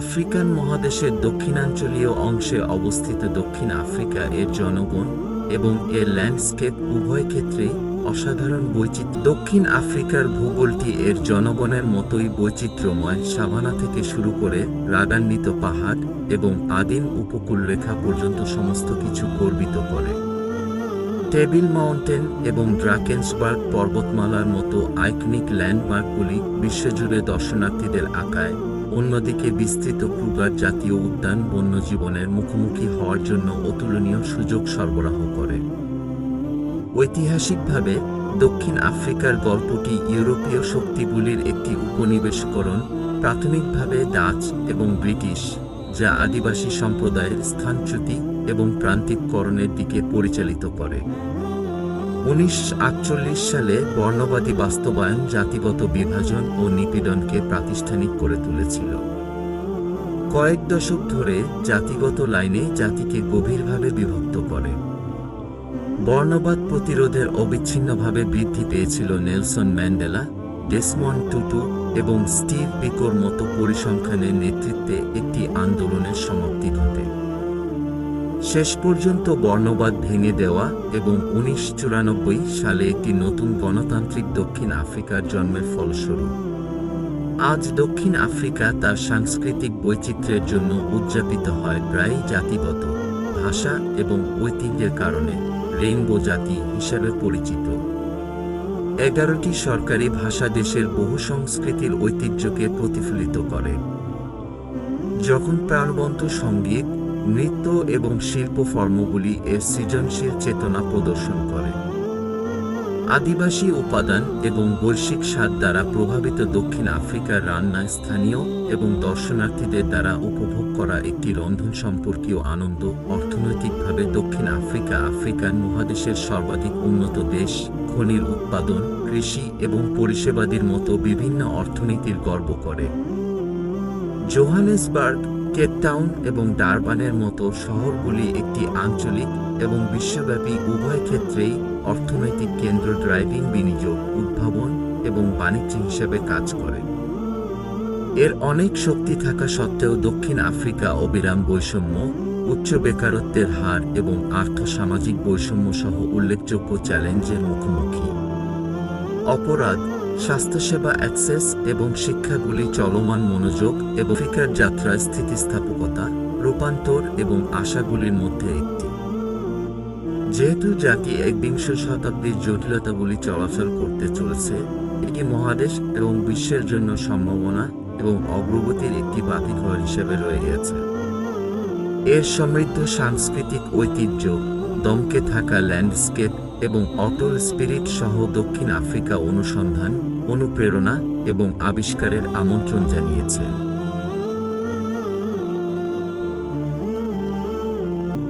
African মহাদেশের দক্ষিণাঞ্চলীয় অংশে অবস্থিত দক্ষিণ আফ্রিকা এর জনগণ এবং এর ল্যান্ডস্কেপ উভয় ক্ষেত্রেই অসাধারণ বৈচিত্র্য। দক্ষিণ আফ্রিকার ভূগোলটি এর জনগণের মতোই বৈচিত্র্যময়। সাভানা থেকে শুরু করে রাগান্বিত পাহাড় এবং আদিম উপকূলরেখা পর্যন্ত সমস্ত কিছু গর্বিত করে। টেবিল মাউন্টেন এবং ড্রাকেন্সবার্গ পর্বতমালার মতো আইকনিক ল্যান্ডমার্কগুলি বিশ্বজুড়ে দর্শনার্থীদের আঁকায়। অন্যদিকে বিস্তৃত ক্রুগার জাতীয় উদ্যান বন্যজীবনের মুখোমুখি হওয়ার জন্য অতুলনীয় সুযোগ সরবরাহ করে। ঐতিহাসিকভাবে দক্ষিণ আফ্রিকার গল্পটি ইউরোপীয় শক্তিগুলির একটি উপনিবেশকরণ, প্রাথমিকভাবে ডাচ এবং ব্রিটিশ, যা আদিবাসী সম্প্রদায়ের স্থানচ্যুতি এবং প্রান্তিককরণের দিকে পরিচালিত করে। উনিশ আটচল্লিশ সালে বর্ণবাদী বাস্তবায়ন, জাতিগত বিভাজন ও নিপীড়নকে প্রাতিষ্ঠানিক করে তুলেছিল। কয়েক দশক ধরে জাতিগত লাইনে জাতিকে গভীরভাবে বিভক্ত করে। বর্ণবাদ প্রতিরোধের অবিচ্ছিন্নভাবে বৃদ্ধি পেয়েছিল নেলসন ম্যান্ডেলা, ডেসমন্ড টুটু এবং স্টিভ বিকোর মতো পরিসংখ্যানের নেতৃত্বে একটি আন্দোলনের সমাপ্তি ঘটে। শেষ পর্যন্ত বর্ণবাদ ভেঙে দেওয়া এবং উনিশ সালে একটি নতুন গণতান্ত্রিক দক্ষিণ আফ্রিকার জন্মের ফলস্বরূপ। আজ দক্ষিণ আফ্রিকা তার সাংস্কৃতিক বৈচিত্র্যের জন্য উদযাপিত হয় প্রায় জাতিগত, ভাষা এবং ঐতিহ্যের কারণে রেইনবো জাতি হিসাবে পরিচিত। এগারোটি সরকারি ভাষা দেশের বহু সংস্কৃতির ঐতিহ্যকে প্রতিফলিত করে। যখন প্রাণবন্ত সংগীত নৃত্য এবং শিল্পকর্মগুলি এর সৃজনশীল চেতনা প্রদর্শন করে। আদিবাসী উপাদান এবং বৈশ্বিক স্বাদ দ্বারা প্রভাবিত দক্ষিণ আফ্রিকার রান্না স্থানীয় এবং দর্শনার্থীদের দ্বারা উপভোগ করা একটি রন্ধন সম্পর্কীয় আনন্দ অর্থনৈতিকভাবে দক্ষিণ আফ্রিকা, আফ্রিকান মহাদেশের সর্বাধিক উন্নত দেশ, খনির উৎপাদন, কৃষি এবং পরিষেবাদির মতো বিভিন্ন অর্থনীতির গর্ব করে। জোহানেসবার্গ কেপটাউন এবং ডারবানের মতো শহরগুলি একটি আঞ্চলিক এবং বিশ্বব্যাপী উভয় ক্ষেত্রেই অর্থনৈতিক কেন্দ্র ড্রাইভিং বিনিয়োগ, উদ্ভাবন এবং বাণিজ্য হিসেবে কাজ করে। এর অনেক শক্তি থাকা সত্ত্বেও দক্ষিণ আফ্রিকা অবিরাম বৈষম্য, উচ্চ বেকারত্বের হার এবং আর্থসামাজিক বৈষম্য সহ উল্লেখযোগ্য চ্যালেঞ্জের মুখোমুখি। অপরাধ স্বাস্থ্যসেবা অ্যাক্সেস এবং শিক্ষাগুলি চলমান মনোযোগ এবং আফ্রিকার যাত্রায় স্থিতিস্থাপকতা, রূপান্তর এবং আশাগুলির মধ্যে একটি। যেহেতু জাতি একবিংশ শতাব্দীর জটিলতাগুলি চলাচল করতে চলেছে, এটি মহাদেশ এবং বিশ্বের জন্য সম্ভাবনা এবং অগ্রগতির একটি বাতিঘর হিসেবে রয়ে গেছে। এর সমৃদ্ধ সাংস্কৃতিক ঐতিহ্য, দমকে থাকা ল্যান্ডস্কেপ এবং অটল স্পিরিট সহ দক্ষিণ আফ্রিকা অনুসন্ধান অনুপ্রেরণা এবং আবিষ্কারের আমন্ত্রণ জানিয়েছে।